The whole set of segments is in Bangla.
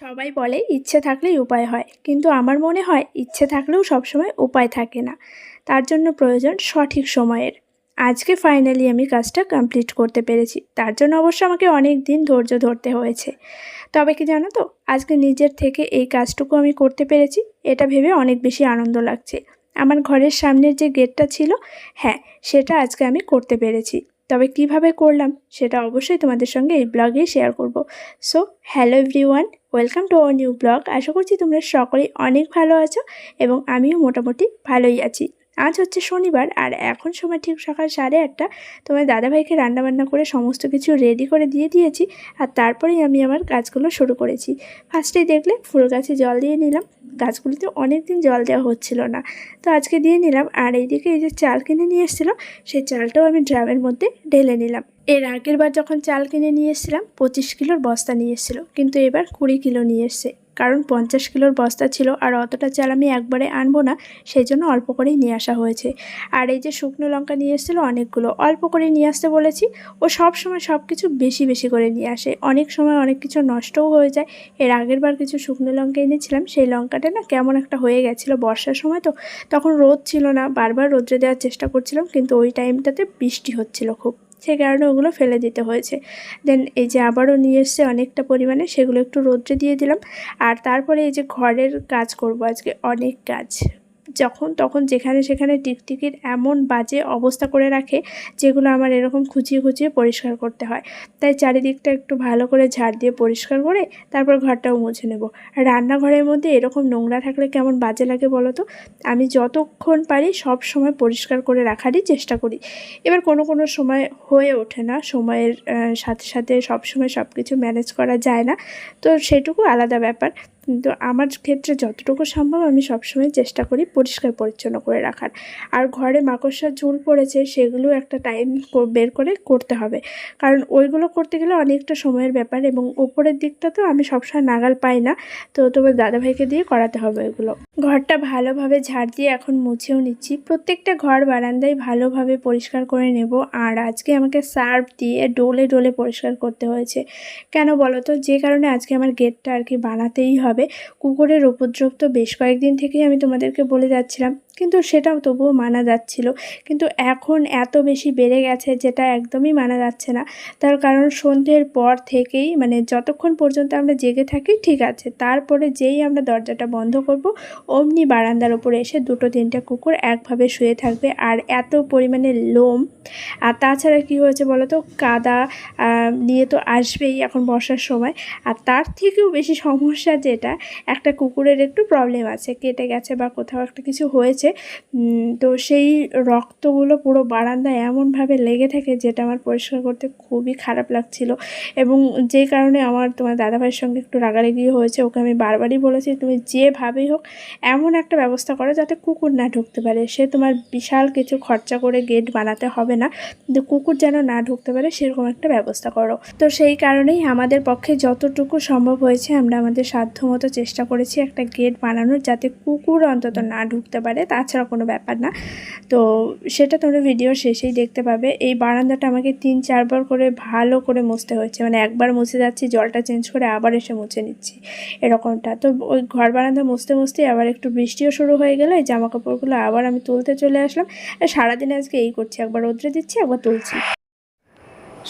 সবাই বলে ইচ্ছে থাকলেই উপায় হয়। কিন্তু আমার মনে হয় ইচ্ছে থাকলেও সবসময় উপায় থাকে না। তার জন্য প্রয়োজন সঠিক সময়ের। আজকে ফাইনালি আমি কাজটা কমপ্লিট করতে পেরেছি। তার জন্য অবশ্য আমাকে অনেক দিন ধৈর্য ধরতে হয়েছে। তবে কি জানো তো, আজকে নিজের থেকে এই কাজটুকু আমি করতে পেরেছি। এটা ভেবে অনেক বেশি আনন্দ লাগছে। আমার ঘরের সামনের যে গেটটা ছিল হ্যাঁ সেটা আজকে আমি করতে পেরেছি। তবে কীভাবে করলাম সেটা অবশ্যই তোমাদের সঙ্গে এই ব্লগে শেয়ার করব। So hello everyone welcome to our new blog আশা করছি তোমরা সকলেই অনেক ভালো আছো এবং আমিও মোটামুটি ভালোই আছি। আজ হচ্ছে শনিবার আর এখন সময় ঠিক সকাল সাড়ে আটটা। তোমার দাদাভাইকে রান্নাবান্না করে সমস্ত কিছু রেডি করে দিয়ে দিয়েছি আর তারপরেই আমি আমার গাছগুলো শুরু করেছি। ফার্স্টেই দেখলে ফুল গাছে জল দিয়ে নিলাম। গাছগুলিতে অনেক দিন জল দেওয়া হচ্ছিল না। তো আজকে দিয়ে নিলাম আর এইদিকে এই যে চাল কিনে নিয়ে এসেছিল সেই চালটাও আমি ড্রামের মধ্যে ঢেলে নিলাম। এর আগের বার যখন চাল কিনে নিয়ে এসেছিলাম, পঁচিশ কিলোর বস্তা নিয়ে এসেছিল, কিন্তু এবার কুড়ি কিলো নিয়ে এসছে। কারণ পঞ্চাশ কিলোর বস্তা ছিল আর অতটা চাল আমি একবারে আনব না সেই জন্য অল্প করেই নিয়ে আসা হয়েছে। আর এই যে শুকনো লঙ্কা নিয়ে এসেছিল অনেকগুলো, অল্প করে নিয়ে আসতে বলেছি। ও সব সময় সব কিছু বেশি বেশি করে নিয়ে আসে। অনেক সময় অনেক কিছু নষ্টও হয়ে যায়। এর আগের বার কিছু শুকনো লঙ্কা এনেছিলাম, সেই লঙ্কাটা না কেমন একটা হয়ে গেছিল বর্ষার সময় তো, তখন রোদ ছিল না। বারবার রোদ্রে দেওয়ার চেষ্টা করছিলাম, কিন্তু ওই টাইমটাতে বৃষ্টি হচ্ছিল খুব। সেই কারণে ওগুলো ফেলে দিতে হয়েছে। দেন এই যে আবারও নিয়ে এসছে অনেকটা পরিমাণে, সেগুলো একটু রোদ্রে দিয়ে দিলাম। আর তারপরে এই যে ঘরের কাজ করব আজকে, অনেক কাজ। যখন, তখন যেখানে, সেখানে টিকটিকির এমন বাজে অবস্থা করে রাখে যেগুলো আমার এরকম খুঁচিয়ে খুঁচিয়ে পরিষ্কার করতে হয়। তাই চারিদিকটা একটু ভালো করে ঝাড় দিয়ে পরিষ্কার করে তারপর ঘরটাও মুছে নেব। রান্নাঘরের মধ্যে এরকম নোংরা থাকলে কেমন বাজে লাগে বলো তো? আমি যতক্ষণ পারি সব সময় পরিষ্কার করে রাখারই চেষ্টা করি। এবার কোনো কোনো সময় হয়ে ওঠে না। সময়ের সাথে সাথে সব সময় সব কিছু ম্যানেজ করা যায় না। তো সেটুকু আলাদা ব্যাপার। কিন্তু আমার ক্ষেত্রে যতটুকু সম্ভব আমি সবসময় চেষ্টা করি পরিষ্কার পরিচ্ছন্ন করে রাখার। আর ঘরে মাকড়সার ঝুল পড়েছে সেগুলো একটা টাইম বের করে করতে হবে। কারণ ওইগুলো করতে গেলে অনেকটা সময়ের ব্যাপার এবং ওপরের দিকটা তো আমি সবসময় নাগাল পাই না। তো তোমার দাদাভাইকে দিয়ে করাতে হবে ওইগুলো। ঘরটা ভালোভাবে ঝাড় দিয়ে এখন মুছেও নিচ্ছি। প্রত্যেকটা ঘর বারান্দায় ভালোভাবে পরিষ্কার করে নেব। আর আজকে আমাকে সার্ফ দিয়ে ডোলে ডোলে পরিষ্কার করতে হয়েছে। কেন বলো তো? যে কারণে আজকে আমার গেটটা আর কি বানাতেই হবে। কুকুরের উপদ্রব তো বেশ কয়েকদিন থেকেই আমি তোমাদেরকে বলে যাচ্ছিলাম। কিন্তু সেটাও তবুও মানা যাচ্ছিল। কিন্তু এখন এত বেশি বেড়ে গেছে যেটা একদমই মানা যাচ্ছে না। তার কারণ সন্ধ্যের পর থেকেই মানে যতক্ষণ পর্যন্ত আমরা জেগে থাকি, ঠিক আছে, তারপরে যেই আমরা দরজাটা বন্ধ করব, অমনি বারান্দার ওপরে এসে দুটো তিনটে কুকুর একভাবে শুয়ে থাকবে আর এত পরিমাণে লোম। আর তাছাড়া কী হয়েছে বলো তো কাদা নিয়ে তো আসবেই এখন বর্ষার সময়। আর তার থেকেও বেশি সমস্যা যেটা, একটা কুকুরের একটু প্রবলেম আছে, কেটে গেছে বা কোথাও একটা কিছু হয়েছে। উম, তো সেই রক্তগুলো পুরো বারান্দায় এমনভাবে লেগে থাকে যেটা আমার পরিষ্কার করতে খুবই খারাপ লাগছিল। এবং যে কারণে আমার তোমার দাদাভাইয়ের সঙ্গে একটু রাগারাগি হয়েছে ওকে আমি বারবারই বলেছি তুমি যেভাবেই হোক এমন একটা ব্যবস্থা করো যাতে কুকুর না ঢুকতে পারে। সে তোমার বিশাল কিছু খরচা করে গেট বানাতে হবে না কিন্তু কুকুর যেন না ঢুকতে পারে সেরকম একটা ব্যবস্থা করো। তো সেই কারণেই আমাদের পক্ষে যতটুকু সম্ভব হয়েছে আমরা আমাদের সাধ্যমতো চেষ্টা করেছি একটা গেট বানানোর যাতে কুকুর অন্তত না ঢুকতে পারে তাছাড়া কোনো ব্যাপার না। তো সেটা তোমরা ভিডিও শেষেই দেখতে পাবে। এই বারান্দাটা আমাকে তিন, চারবার করে ভালো করে মুছতে হয়েছে। মানে একবার মুছে যাচ্ছি, জলটা চেঞ্জ করে আবার এসে মুছে নিচ্ছি এরকমটা। তো ওই ঘর বারান্দা মুছতে মুছতে আবার একটু বৃষ্টিও শুরু হয়ে গেলো। জামা কাপড়গুলো আবার আমি তুলতে চলে আসলাম। সারাদিন আজকে এই করছি। একবার রোদ্রে দিচ্ছি, একবার তুলছি।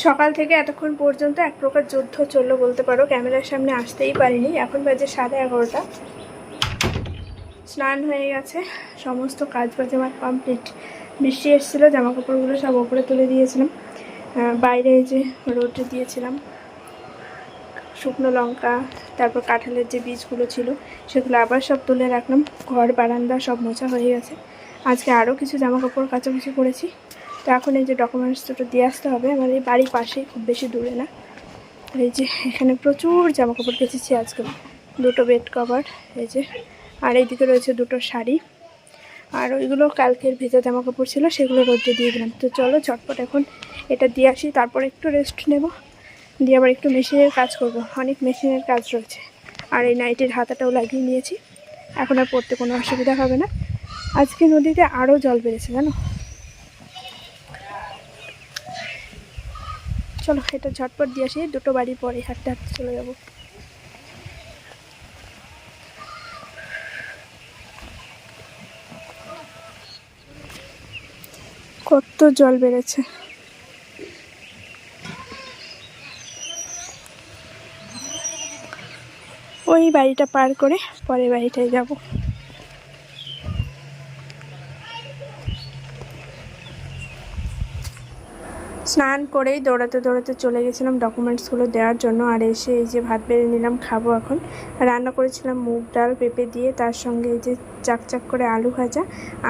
সকাল থেকে এতক্ষণ পর্যন্ত এক প্রকার যুদ্ধ চলল বলতে পারো। ক্যামেরার সামনে আসতেই পারিনি। এখন বাজে সাড়ে এগারোটা। স্নান হয়ে গেছে, সমস্ত কাজ বাজ আমার কমপ্লিট বৃষ্টি এসেছিল জামা কাপড়গুলো সব ওপরে তুলে দিয়েছিলাম। বাইরে যে রোদে দিয়েছিলাম, শুকনো লঙ্কা, তারপর কাঁঠালের যে বীজগুলো ছিল, সেগুলো আবার সব তুলে রাখলাম। ঘর, বারান্দা সব মোছা হয়ে গেছে। আজকে আরও কিছু জামা কাপড় কাচাকুচি করেছি। তো এখন এই যে ডকুমেন্টস দুটো দিয়ে আসতে হবে। আমার এই বাড়ির পাশেই, খুব বেশি দূরে না। এই যে এখানে প্রচুর জামা কাপড় কেচেছি আজকে। দুটো বেড কভার এই যে আর এইদিকে রয়েছে দুটো শাড়ি। আর ওইগুলো কালকের ভেজা জামা কাপড় ছিল, সেগুলো রোদ্রে দিয়ে দিলাম। তো চলো চটপট এখন এটা দিয়ে আসি, তারপর একটু রেস্ট নেব। দিয়ে আবার একটু মেশিনের কাজ করব, অনেক মেশিনের কাজ রয়েছে। আর এই নাইটের হাতাটাও লাগিয়ে নিয়েছি। এখন আর পড়তে কোনো অসুবিধা হবে না। আজকে নদীতে আরও জল বেড়েছে, জানো? চলো, এটা ঝটপট দিয়ে আসি, দুটো বাড়ি পরে হাঁটতে হাঁটতে চলে যাব। কত জল বেড়েছে। ওই বাড়িটা পার করে পরের বাড়িটায় যাব। স্নান করেই দৌড়াতে দৌড়াতে চলে গেছিলাম ডকুমেন্টসগুলো দেওয়ার জন্য, আর এসে এই যে ভাত বেড়ে নিলাম, খাব এখন। রান্না করেছিলাম মুগ ডাল, পেঁপে দিয়ে, তার সঙ্গে এই যে চাকচাক করে আলু ভাজা,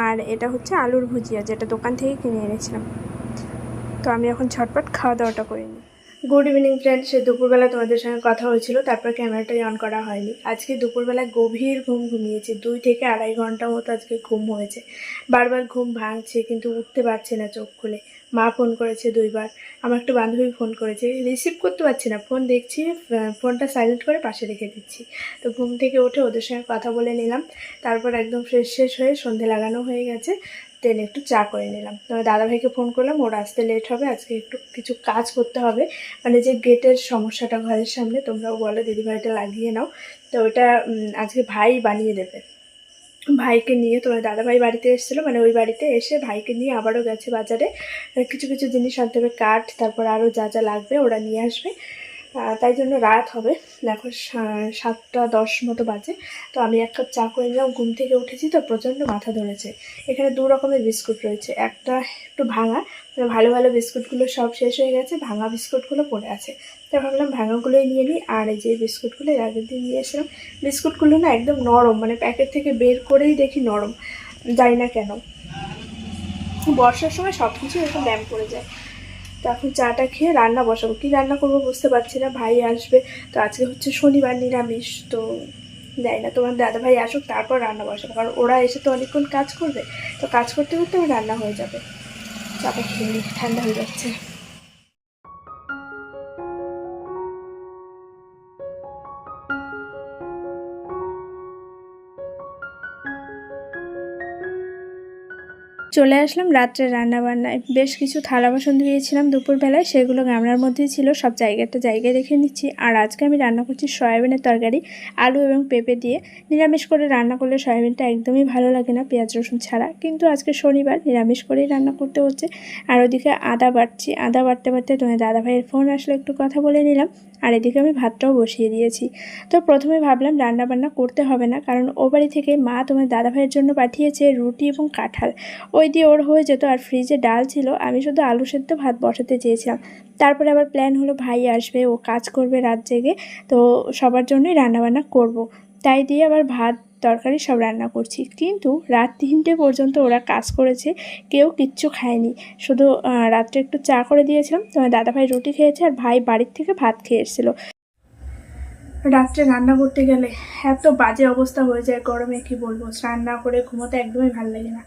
আর এটা হচ্ছে আলুর ভুজিয়া, যেটা দোকান থেকে কিনে এনেছিলাম। তো আমি এখন ঝটপট খাওয়া দাওয়াটা করে নিই। গুড ইভিনিং ফ্রেন্ড সে দুপুরবেলা তোমাদের সঙ্গে কথা হয়েছিল, তারপর ক্যামেরাটাই অন করা হয়নি। আজকে দুপুরবেলা গভীর ঘুম ঘুমিয়েছি। দুই থেকে আড়াই ঘণ্টা মতো আজকে ঘুম হয়েছে। বারবার ঘুম ভাঙছে, কিন্তু উঠতে পারছে না চোখ খুলে। মা ফোন করেছে দুইবার। আমার একটা বান্ধবী ফোন করেছে। রিসিভ করতে পারছি না। ফোন দেখছি ফোনটা সাইলেন্ট করে পাশে রেখে দিচ্ছি। তো ঘুম থেকে উঠে ওদের সঙ্গে কথা বলে নিলাম। তারপর একদম ফ্রেশ শেষ হয়ে সন্ধে লাগানো হয়ে গেছে। দেন একটু চা করে নিলাম। তবে দাদাভাইকে ফোন করলাম, ওর আসতে লেট হবে, আজকে একটু কিছু কাজ করতে হবে। মানে যে গেটের সমস্যাটা ঘরের সামনে, তোমরাও বলো, দিদিভাইটা লাগিয়ে নাও। তো ওটা আজকে ভাই বানিয়ে দেবে। ভাইকে নিয়ে তোমার দাদাভাই বাড়িতে এসেছিল মানে ওই বাড়িতে এসে ভাইকে নিয়ে আবারও গেছে বাজারে। কিছু কিছু জিনিস আনতে হবে, কাঠ, তারপর আরও যা যা লাগবে ওরা নিয়ে আসবে। তাই জন্য রাত হবে। দেখো সাতটা দশ মতো বাজে। তো আমি এক কাপ চা করে নিলাম, ঘুম থেকে উঠেছি তো প্রচণ্ড মাথা ধরেছে। এখানে দু রকমের বিস্কুট রয়েছে। একটা একটু ভাঙা মানে ভালো ভালো বিস্কুটগুলো সব শেষ হয়ে গেছে, ভাঙা বিস্কুটগুলো পড়ে আছে। তাই ভাবলাম ভাঙাগুলোই নিয়ে নিই, আর এই যে বিস্কুটগুলো, এর আগের দিন নিয়ে এসেছিলাম। বিস্কুটগুলো না একদম নরম মানে প্যাকেট থেকে বের করেই দেখি নরম। জানি না কেন। বর্ষার সময় সব কিছু এরকম ড্যাম পড়ে যায়। তো এখন চাটা খেয়ে রান্না বসাবো। কি রান্না করব বুঝতে পারছি না, ভাই আসবে। তো আজকে হচ্ছে শনিবার নিরামিষ, তো যাই না, তোমার দাদা ভাই আসুক, তারপর রান্না বসাবো। কারণ ওরা এসে তো অনেকক্ষণ কাজ করবে, তো কাজ করতে করতে আমার রান্না হয়ে যাবে। চাটা খেয়ে ঠান্ডা হয়ে যাচ্ছে। চলে আসলাম রাত্রে রান্না বান্নায় বেশ কিছু থালা বাসন ধুয়েছিলাম দুপুরবেলায়, সেগুলো গামলার মধ্যেই ছিল, সব জায়গাটা জায়গায় রেখে নিচ্ছি। আর আজকে আমি রান্না করছি সয়াবিনের তরকারি, আলু এবং পেঁপে দিয়ে। নিরামিষ করে রান্না করলে সয়াবিনটা একদমই ভালো লাগে না পেঁয়াজ রসুন ছাড়া। কিন্তু আজকে শনিবার, নিরামিষ করেই রান্না করতে হচ্ছে। আর ওদিকে আদা বাটছি। আদা বাটতে বাটতে তোমার দাদাভাইয়ের ফোন আসলে, একটু কথা বলে নিলাম। আর এদিকে আমি ভাতটাও বসিয়ে দিয়েছি। তো প্রথমে ভাবলাম রান্না বান্না করতে হবে না, কারণ ও বাড়ি থেকে মা তোমার দাদাভাইয়ের জন্য পাঠিয়েছে রুটি এবং কাঁঠাল। ওই দিয়ে ওর হয়ে যেত আর ফ্রিজে ডাল ছিল, আমি শুধু আলু সেদ্ধ ভাত বসাতে চেয়েছিলাম। তারপরে আবার প্ল্যান হলো ভাই আসবে, ও কাজ করবে রাত জেগে, তো সবার জন্যই রান্নাবান্না করব। তাই দিয়ে আবার ভাত, তরকারি সব রান্না করছি। কিন্তু রাত তিনটে পর্যন্ত ওরা কাজ করেছে, কেউ কিচ্ছু খায়নি। শুধু রাত্রে একটু চা করে দিয়েছিলাম তোমার দাদাভাই রুটি খেয়েছে আর ভাই বাড়ির থেকে ভাত খেয়ে এসেছিল। রাত্রে রান্না করতে গেলে এত বাজে অবস্থা হয়ে যায় গরমে, কি বলব? রান্না করে ঘুমোতে একদমই ভালো লাগে না।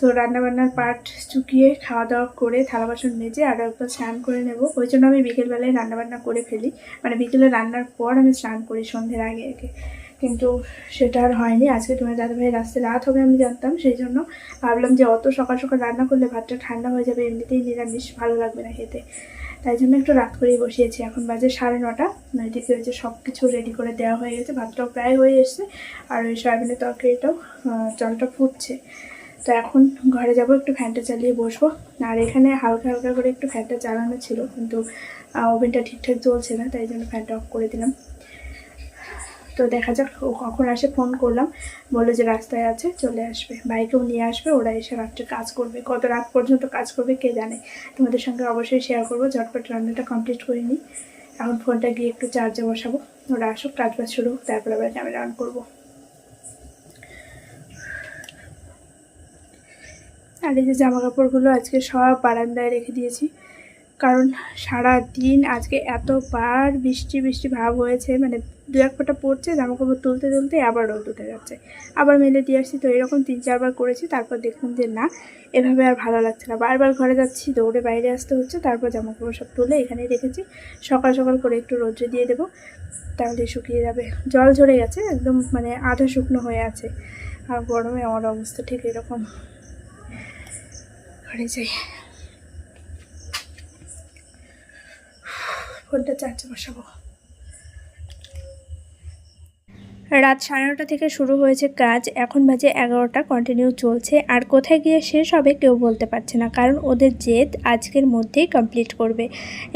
তো রান্না বান্নার পাট চুকিয়ে খাওয়া দাওয়া করে থালা বাসন মেজে আরও একবার স্নান করে নেব। ওই জন্য আমি বিকেলবেলায় রান্না বান্না করে ফেলি। মানে বিকেলে রান্নার পর আমি স্নান করি সন্ধ্যের আগে আগে। কিন্তু সেটা আর হয়নি। আজকে তোমার দাদাভাই রাস্তায় রাত হবে আমি জানতাম। সেই জন্য ভাবলাম যে অত সকাল সকাল রান্না করলে ভাতটা ঠান্ডা হয়ে যাবে, এমনিতেই নিরামিষ, ভালো লাগবে না খেতে। তাই জন্য একটু রাত করেই বসিয়েছি। এখন বাজে সাড়ে নটা। এদিকে হচ্ছে সব কিছু রেডি করে দেওয়া হয়ে গেছে। ভাতটাও প্রায় হয়ে এসছে। আর ওই সয়াবিনের তরকারিটাও জলটা ফুটছে। তো এখন ঘরে যাব, একটু ফ্যানটা চালিয়ে বসবো। আর এখানে হালকা হালকা করে একটু ফ্যানটা চালানো ছিল, কিন্তু ওভেনটা ঠিকঠাক জ্বলছে না, তাই জন্য ফ্যানটা অফ করে দিলাম। তো দেখা যাক ও কখন আসে ফোন করলাম। বলল যে রাস্তায় আছে, চলে আসবে। বাইকেও নিয়ে আসবে, ওরা এসে রাত্রে কাজ করবে। কত রাত পর্যন্ত কাজ করবে কে জানে? তোমাদের সঙ্গে অবশ্যই শেয়ার করব, ঝটপট রান্নাটা কমপ্লিট করে নিই। এখন ফোনটা গিয়ে একটু চার্জে বসাবো। ওরা আসুক, কাজ বাজ শুরু তারপরে আবার ক্যামেরা অন করব। আর এই যে জামা কাপড়গুলো আজকে সব বারান্দায় রেখে দিয়েছি। কারণ সারা দিন আজকে এতবার বৃষ্টি বৃষ্টি ভাব হয়েছে মানে দু এক ফোঁটা পড়ছে জামা কাপড় তুলতে তুলতে আবার রোদ উঠে যাচ্ছে। আবার মেলে দিয়ে আসছি, তো এরকম তিন চারবার করেছি, তারপর দেখলাম যে না, এভাবে আর ভালো লাগছে না। বারবার ঘরে যাচ্ছি, দৌড়ে বাইরে আসতে হচ্ছে, তারপর জামা কাপড় সব তুলে এখানেই রেখেছি। সকাল সকাল করে একটু রোদ্রে দিয়ে দেবো, তাহলে শুকিয়ে যাবে। জল ঝরে গেছে, একদম মানে আধা শুকনো হয়ে আছে। আর গরমে আমার অবস্থা ঠিক এরকম। ঘরে যাই। ফোনটা চার্জে বসাবো। রাত সাড়ে নটা থেকে শুরু হয়েছে কাজ। এখন বাজে এগারোটা কন্টিনিউ চলছে। আর কোথায় গিয়ে শেষ হবে কেউ বলতে পারছে না, কারণ ওদের জেদ আজকের মধ্যেই কমপ্লিট করবে।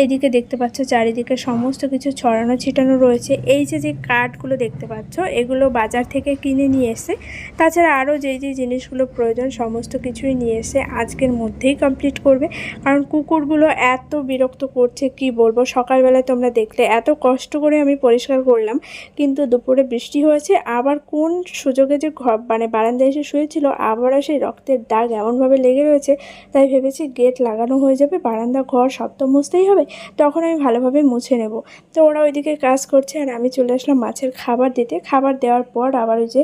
এদিকে দেখতে পাচ্ছ চারিদিকে সমস্ত কিছু ছড়ানো ছিটানো রয়েছে। এই যে যে কাঠগুলো দেখতে পাচ্ছ, এগুলো বাজার থেকে কিনে নিয়ে এসে, তাছাড়া আরও যেই যে জিনিসগুলো প্রয়োজন সমস্ত কিছুই নিয়ে এসে আজকের মধ্যেই কমপ্লিট করবে। কারণ কুকুরগুলো এত বিরক্ত করছে, কি বলব? সকালবেলায় তোমরা দেখলে এত কষ্ট করে আমি পরিষ্কার করলাম, কিন্তু দুপুরে বৃষ্টি হয়েছে, আবার কোন সুযোগে যে ঘর মানে বারান্দায় এসে শুয়েছিল, আবারও সেই রক্তের দাগ এমনভাবে লেগে রয়েছে, তাই ভেবেছি গেট লাগানো হয়ে যাবে, বারান্দা, ঘর সব তো মুছতেই হবে, তখন আমি ভালোভাবে মুছে নেব। তো ওরা ওইদিকে কাজ করছে, আর আমি চলে আসলাম মাছের খাবার দিতে। খাবার দেওয়ার পর আবার ওই যে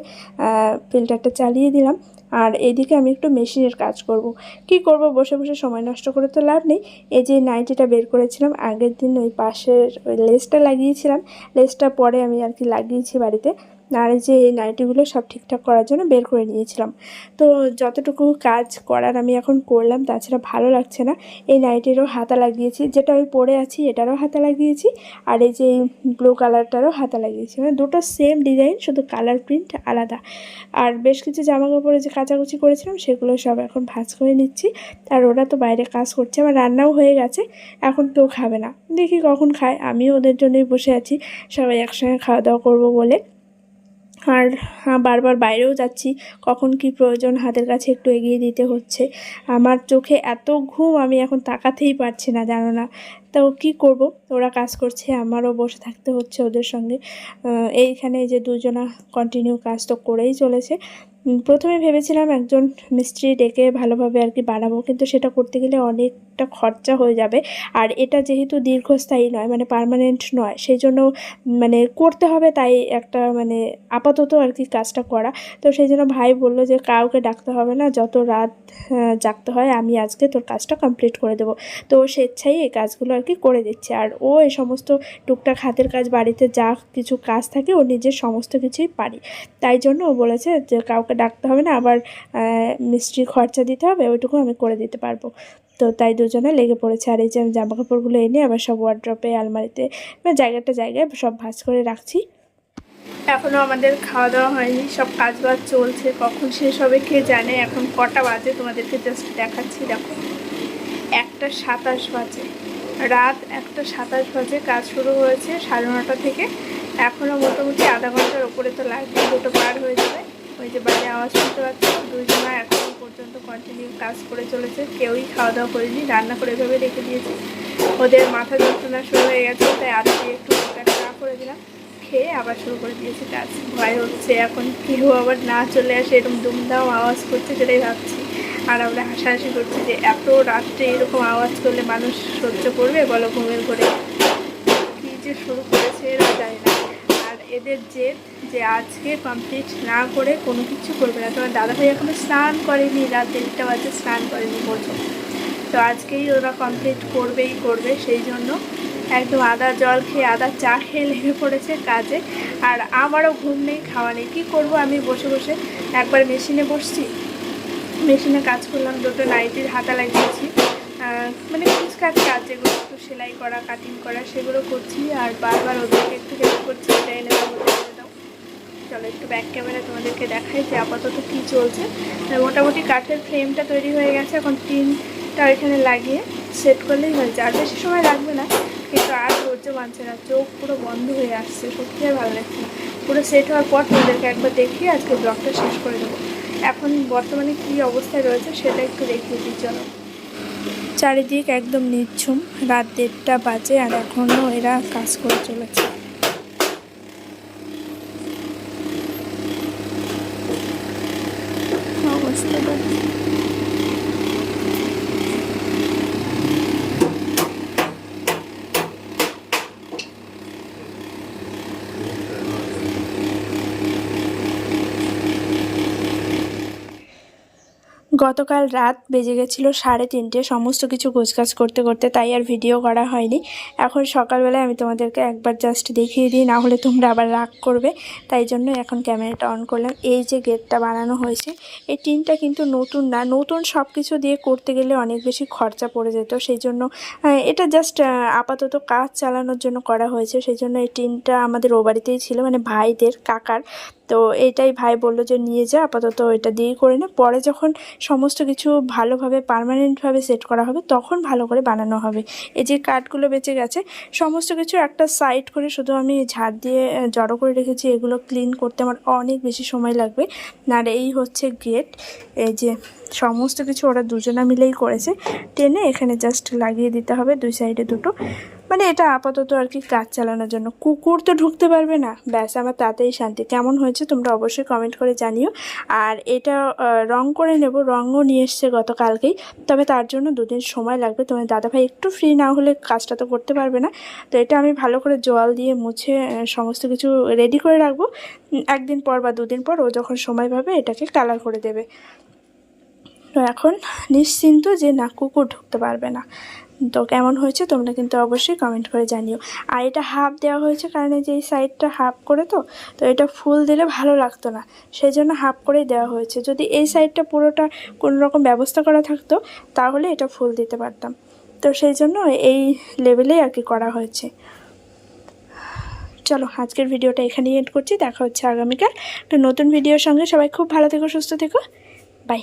ফিল্টারটা চালিয়ে দিলাম। আর এদিকে আমি একটু মেশিনের কাজ করব। কি করব? বসে বসে সময় নষ্ট করে তো লাভ নেই। এই যে নাইটিটা বের করেছিলাম, আগের দিন ওই পাশের ওই লেসটা লাগিয়েছিলাম। লেসটা পরে আমি আর কি লাগিয়েছি বাড়িতে। আর যে এই নাইটিগুলো সব ঠিকঠাক করার জন্য বের করে নিয়েছিলাম। তো যতটুকু কাজ করার আমি এখন করলাম, তাছাড়া ভালো লাগছে না। এই নাইটিরও হাতা লাগিয়েছি, যেটা আমি পরে আছি এটারও হাতা লাগিয়েছি, আর এই যে ব্লু কালারটারও হাতা লাগিয়েছি। মানে দুটো সেম ডিজাইন শুধু কালার প্রিন্ট আলাদা। আর বেশ কিছু জামা কাপড়ে যে কাচাকুচি করেছিলাম, সেগুলো সব এখন ভাঁজ করে নিচ্ছি। আর ওরা তো বাইরে কাজ করছে, আমার রান্নাও হয়ে গেছে, এখন কেউ খাবে না। দেখি কখন খায়, আমিও ওদের জন্যই বসে আছি, সবাই একসঙ্গে খাওয়া দাওয়া করব বলে। আর হ্যাঁ, বারবার বাইরেও যাচ্ছি। কখন কি প্রয়োজন হাতের কাছে একটু এগিয়ে দিতে হচ্ছে। আমার চোখে এত ঘুম আমি এখন তাকাতেই পারছি না জানো না। তো কি করব? ওরা কাজ করছে, আমারও বসে থাকতে হচ্ছে ওদের সঙ্গে। এইখানে যে দুজনা কন্টিনিউ কাজ তো করেই চলেছে। প্রথমে ভেবেছিলাম একজন মিস্ত্রি ডেকে ভালোভাবে আর কি বানাবো, কিন্তু সেটা করতে গেলে অনেকটা খরচা হয়ে যাবে। আর এটা যেহেতু দীর্ঘস্থায়ী নয় মানে পারমানেন্ট নয় সেই জন্য মানে করতে হবে তাই একটা মানে আপাতত আর কি কাজটা করা। তো সেই জন্য ভাই বলল যে, কাউকে ডাকতে হবে না, যত রাত জাগতে হয়, আমি আজকে তোর কাজটা কমপ্লিট করে দেবো। তো স্বেচ্ছাই এই কাজগুলো আর কি করে দিচ্ছে। আর ও এই সমস্ত টুকটাক হাতের কাজ, বাড়িতে যা কিছু কাজ থাকে, ও নিজের সমস্ত কিছুই পারি। তাই জন্য ও বলেছে যে, কাউকে ডাকতে হবে না, আবার মিস্ত্রি খরচা দিতে হবে, ওইটুকু আমি করে দিতে পারব। তো তাই দুজনে লেগে পড়েছে। আর এই যে আমি জামা কাপড়গুলো এনে আবার সব ওয়ার্ড্রপে আলমারিতে মানে জায়গাটা জায়গায় সব ভাজ করে রাখছি। এখনও আমাদের খাওয়া দাওয়া হয়নি, সব কাজ বাজ চলছে, কখন শেষ হবে কে জানে? এখন কটা বাজে তোমাদেরকে জাস্ট দেখাচ্ছি, দেখো। একটা সাতাশ বাজে। রাত একটা সাতাশ বাজে কাজ শুরু হয়েছে, সাড়ে নটা থেকে। এখনও মোটামুটি আধা ঘণ্টার ওপরে তো লাগবে দুটো পার হয়ে যাবে। ওই যে বাইরে আওয়াজ শুনতে পাচ্ছি দুজনা এখন পর্যন্ত কন্টিনিউ কাজ করে চলেছে। কেউই খাওয়া দাওয়া করেনি, রান্না করে এভাবে রেখে দিয়েছে। ওদের মাথা যন্ত্রণা শুরু হয়ে গেছে, তাই আজকে একটু চা করে দিলাম। খেয়ে আবার শুরু করে দিয়েছে কাজ। ভয় হচ্ছে এখন, কেউ আবার না চলে আসে, এরকম দুমদাম আওয়াজ করছে, সেটাই ভাবছি। আর আমরা হাসাহাসি করছি যে এত রাত্রে এরকম আওয়াজ করলে মানুষ সহ্য করবে? বলো, ঘুমের করে কী যে শুরু করেছে এরা যায় না। আর এদের জেদ যে আজকে কমপ্লিট না করে কোনো কিছু করবে না। তোমার দাদা ভাই এখনও স্নান করেনি, রাত দেড়টা বাজে স্নান করেনি বোঝো তো আজকেই ওরা কমপ্লিট করবেই করবে, সেই জন্য একদম আদা জল খেয়ে, আদা চা খেয়ে লেগে পড়েছে কাজে। আর আমারও ঘুম নেই, খাওয়া নেই। কী করব আমি বসে বসে? একবার মেশিনে বসছি মেশিনে কাজ করলাম, দুটো নাইটির হাতা লাগিয়েছি। মানে কাজ কাজ যেগুলো, একটু সেলাই করা কাটিং করা, সেগুলো করছি আর বারবার ওদেরকে একটু হেল্প করছি এটা এনে দাও দাও। চলো একটু ব্যাক ক্যামেরা তোমাদেরকে দেখাই যে আপাতত কী চলছে। মোটামুটি কাঠের ফ্রেমটা তৈরি হয়ে গেছে, এখন টিনটা এখানে লাগিয়ে সেট করলেই হয়েছে আর বেশি সময় লাগবে না, কিন্তু আর ধৈর্য মানছে না, চোখ পুরো বন্ধ হয়ে আসছে সত্যি ভালো লাগছে পুরো সেট হওয়ার পর তোমাদেরকে একবার দেখিয়ে আজকে ব্লগটা শেষ করে দেবো। এখন বর্তমানে কি অবস্থায় রয়েছে সেটা একটু দিই চলো চারিদিক একদম নিচ্ছুম, রাত দেড়টা বাজে আর এখনও এরা কাজ করে চলেছে। অবস্থা গতকাল রাত বেজে গেছিল সাড়ে তিনটে। সমস্ত কিছু গোছগাছ করতে করতে তাই আর ভিডিও করা হয়নি। এখন সকালবেলায় আমি তোমাদেরকে একবার জাস্ট দেখিয়ে দিই, না হলে তোমরা আবার রাগ করবে। তাই জন্য এখন ক্যামেরাটা অন করলাম। এই যে গেটটা বানানো হয়েছে, এই টিনটা কিন্তু নতুন না। নতুন সব কিছু দিয়ে করতে গেলে অনেক বেশি খরচা পড়ে যেত। সেই জন্য এটা জাস্ট আপাতত কাজ চালানোর জন্য করা হয়েছে। সেই জন্য এই টিনটা আমাদের ও বাড়িতেই ছিল মানে ভাইদের, কাকার। তো এটাই ভাই বলল যে, নিয়ে যা, আপাতত এটা দিয়েই করে নে। পরে যখন সমস্ত কিছু ভালোভাবে পার্মানেন্টভাবে সেট করা হবে, তখন ভালো করে বানানো হবে। এই যে কাঠগুলো বেঁচে গেছে, সমস্ত কিছু একটা সাইড করে শুধু আমি ঝাড় দিয়ে জড়ো করে রেখেছি, এগুলো ক্লিন করতে আমার অনেক বেশি সময় লাগবে। আর এই হচ্ছে গেট এই যে সমস্ত কিছু ওরা দুজনা মিলেই করেছে। টেনে এখানে জাস্ট লাগিয়ে দিতে হবে, দুই সাইডে দুটো। মানে এটা আপাতত আর কি কাজ চালানোর জন্য। কুকুর তো ঢুকতে পারবে না। ব্যাস, আমার তাতেই শান্তি। কেমন হয়েছে তোমরা অবশ্যই কমেন্ট করে জানিও। আর এটা রং করে নেব। রঙও নিয়ে এসছে গতকালকেই। তবে তার জন্য দুদিন সময় লাগবে। তোমার দাদাভাই একটু ফ্রি না হলে কাজটা তো করতে পারবে না। তো এটা আমি ভালো করে জল দিয়ে মুছে সমস্ত কিছু রেডি করে রাখব। একদিন পর বা দুদিন পর ও যখন সময় পাবে, এটাকে কালার করে দেবে। তো এখন নিশ্চিন্ত যে না, কুকুর ঢুকতে পারবে না। তো কেমন হয়েছে তোমরা কিন্তু অবশ্যই কমেন্ট করে জানিও। আর এটা হাফ দেওয়া হয়েছে কারণ যে এই সাইডটা হাফ করে তো তো এটা ফুল দিলে ভালো লাগতো না। সেই জন্য হাফ করেই দেওয়া হয়েছে। যদি এই সাইডটা পুরোটা কোনো রকম ব্যবস্থা করা থাকতো, তাহলে এটা ফুল দিতে পারতাম। তো সেই জন্য এই লেভেলেই আর কি করা হয়েছে। চলো, আজকের ভিডিওটা এখানেই এন্ড করছি। দেখা হচ্ছে আগামীকাল। একটা নতুন ভিডিওর সঙ্গে সবাই খুব ভালো থেকো, সুস্থ থেকো। বাই